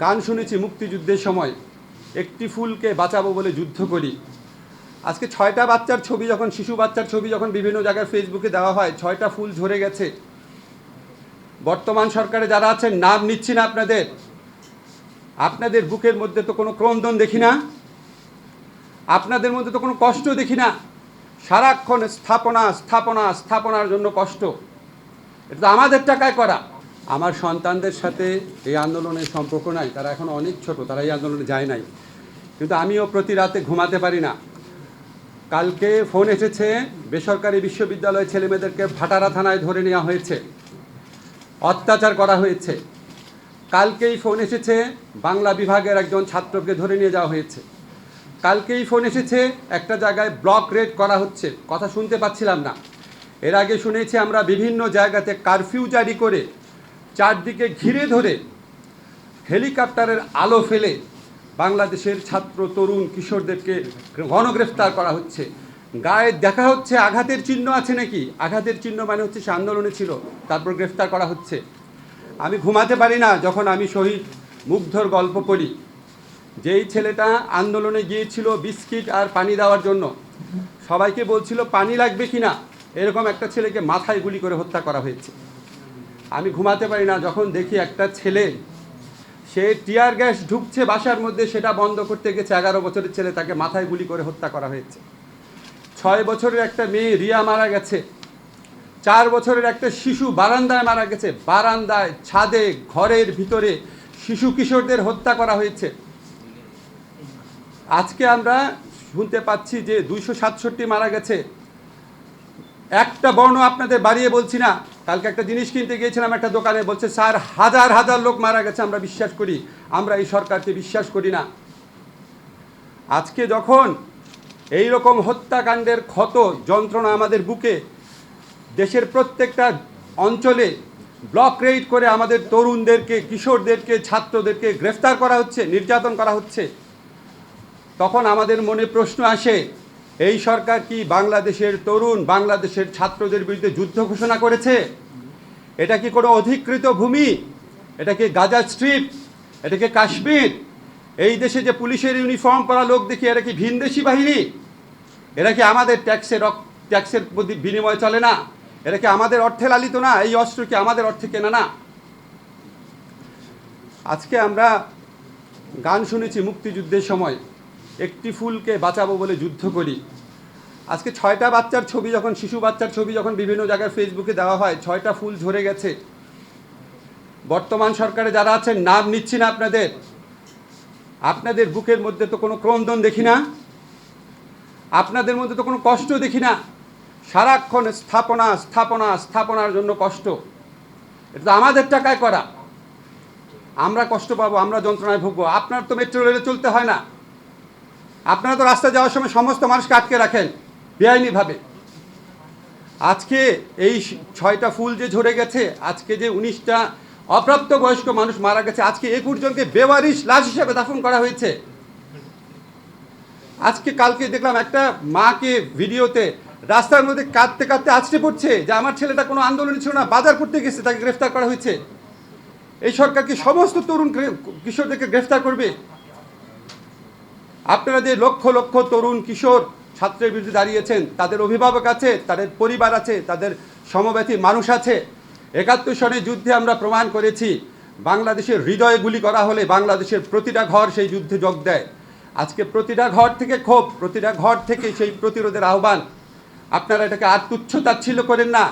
গান শুনেছি মুক্তিযুদ্ধের সময়। একটি ফুলকে বাঁচাবো বলে যুদ্ধ করি। আজকে ছয়টা বাচ্চার ছবি যখন, শিশু বাচ্চার ছবি যখন বিভিন্ন জায়গায় ফেসবুকে দেওয়া হয়, ছয়টা ফুল ঝরে গেছে। বর্তমান সরকারে যারা আছেন, নাম নিচ্ছি না আপনাদের। আপনাদের বুকের মধ্যে তো কোনো ক্রন্দন দেখি না। আপনাদের মধ্যে তো কোনো কষ্ট দেখি না। সারাক্ষণ স্থাপনা স্থাপনা, স্থাপনার জন্য কষ্ট। এটা তো আমাদের টাকায় করা। আমার সন্তানদের সাথে এই আন্দোলনের সম্পর্ক নাই, তারা এখন অনেক ছোট, তারা এই আন্দোলনে যায় নাই। কিন্তু আমিও প্রতি রাতে ঘুমাতে পারি না। কালকে ফোন এসেছে, বেসরকারি বিশ্ববিদ্যালয়ের ছেলেমেয়েদেরকে ভাটারা থানায় ধরে নেওয়া হয়েছে। অত্যাচার করা হয়েছে। কালকেই ফোন এসেছে, বাংলা বিভাগের একজন ছাত্রকে ধরে নিয়ে যাওয়া হয়েছে। কালকেই ফোন এসেছে, একটা জায়গায় ব্লক রেড করা হচ্ছে, কথা শুনতে পাচ্ছিলাম না। এর আগে শুনেছি আমরা বিভিন্ন জায়গাতে কারফিউ জারি করে চারদিকে ঘিরে ধরে হেলিকপ্টারের আলো ফেলে বাংলাদেশের ছাত্র, তরুণ, কিশোরদেরকে গণগ্রেফতার করা হচ্ছে। গায়ে দেখা হচ্ছে আঘাতের চিহ্ন আছে নাকি? আঘাতের চিহ্ন মানে হচ্ছে সে আন্দোলনে ছিল, তারপর গ্রেফতার করা হচ্ছে। আমি ঘুমাতে পারি না যখন আমি শহীদ মুগ্ধর গল্প পড়ি। যেই ছেলেটা আন্দোলনে গিয়েছিল বিস্কিট আর পানি দেওয়ার জন্য, সবাইকে বলছিল, পানি লাগবে কি না এরকম একটা ছেলেকে মাথায় গুলি করে হত্যা করা হয়েছে। আমি ঘুমাতে পারি না, যখন দেখি একটা ছেলে, সে টিয়ার গ্যাস ঢুকছে বাসার মধ্যে, সেটা বন্ধ করতে গেছে, এগারো বছরের ছেলে, তাকে মাথায় গুলি করে হত্যা করা হয়েছে। ছয় বছরের একটা মেয়ে, রিয়া মারা গেছে। চার বছরের একটা শিশু বারান্দায় মারা গেছে। বারান্দায়, ছাদে, ঘরের ভিতরে শিশু কিশোরদের হত্যা করা হয়েছে। আজকে আমরা শুনতে পাচ্ছি যে দুইশো সাতষট্টি মারা গেছে। একটা বর্ণ আপনাদের বাড়িয়ে বলছি না কালকে একটা জিনিস কিনতে গিয়েছিলাম একটা দোকানে, বলছে, স্যার, হাজার হাজার লোক মারা গেছে, আমরা বিশ্বাস করি। আমরা এই সরকারকে বিশ্বাস করি না। আজকে যখন এই রকম হত্যাকাণ্ডের ক্ষত, যন্ত্রণা আমাদের বুকে, দেশের প্রত্যেকটা অঞ্চলে ব্লক রেড করে আমাদের তরুণদেরকে, কিশোরদেরকে, ছাত্রদেরকে গ্রেফতার করা হচ্ছে, নির্যাতন করা হচ্ছে, তখন আমাদের মনে প্রশ্ন আসে এই সরকার কি বাংলাদেশের তরুণ, বাংলাদেশের ছাত্রদের বিরুদ্ধে যুদ্ধ ঘোষণা করেছে? এটা কি কোনো অধিকৃত ভূমি? এটা কি গাজা স্ট্রিপ? এটা কি কাশ্মীর? এই দেশে যে পুলিশের ইউনিফর্ম পরা লোক দেখি, এরা কি ভিনদেশি বাহিনী? এরা কি আমাদের ট্যাক্সের ট্যাক্সের বিনিময় চলে না? এরা কি আমাদের অর্থে লালিত না? এই অস্ত্র কি আমাদের অর্থে কেনা না? আজকে আমরা গান শুনেছি মুক্তিযুদ্ধের সময়। একটি ফুলকে বাঁচাবো বলে যুদ্ধ করি। আজকে ছয়টা বাচ্চার ছবি যখন, শিশু বাচ্চার ছবি যখন বিভিন্ন জায়গায় ফেসবুকে দেওয়া হয়, ছয়টা ফুল ঝরে গেছে। বর্তমান সরকারে যারা আছেন, নাম নিচ্ছি না আপনাদের। আপনাদের বুকের মধ্যে তো কোনো ক্রন্দন দেখি না। আপনাদের মধ্যে তো কোনো কষ্ট দেখি না। সারাক্ষণ স্থাপনা স্থাপনা, স্থাপনার জন্য কষ্ট। এটা তো আমাদের টাকায় করা। আমরা কষ্ট পাবো, আমরা যন্ত্রণায় ভুগবো। আপনার তো মেট্রো রেলে চলতে হয় না। আপনারা তো রাস্তায় যাওয়ার সময় সমস্ত মানুষকে আটকে রাখেন, বেআইনিভাবে। আজকে এই ছয়টা ফুল যে ঝরে গেছে, আজকে যে উনিশটা অপ্রাপ্ত বয়স্ক মানুষ মারা গেছে, আজকে একুশ জনকে বেওয়ারিশ লাশ হিসেবে দাফন করা হয়েছে। আজকে কালকে দেখলাম একটা মাকে ভিডিওতে রাস্তার মধ্যে কাঁদতে কাঁদতে আছড়ে পড়ছে, যে আমার ছেলেটা কোনো আন্দোলন ছিল না, বাজার করতে গেছে, তাকে গ্রেফতার করা হয়েছে। এই সরকার কি সমস্ত তরুণ কিশোরদেরকে গ্রেফতার করবে? আপনারা যে লক্ষ লক্ষ তরুণ, কিশোর ছাত্রের বিরুদ্ধে দাঁড়িয়েছেন, তাদের অভিভাবক আছে, তাদের পরিবার আছে, তাদের সমব্যথী মানুষ আছে, একাত্তর সনের যুদ্ধে আমরা প্রমাণ করেছি, বাংলাদেশের হৃদয়ে গুলি করা হলে বাংলাদেশের প্রতিটা ঘর সেই যুদ্ধে যোগ দেয়। আজকে প্রতিটা ঘর থেকে ক্ষোভ, প্রতিটা ঘর থেকে সেই প্রতিরোধের আহ্বান। আপনারা এটাকে আর তুচ্ছ তাচ্ছিল্য করেন না।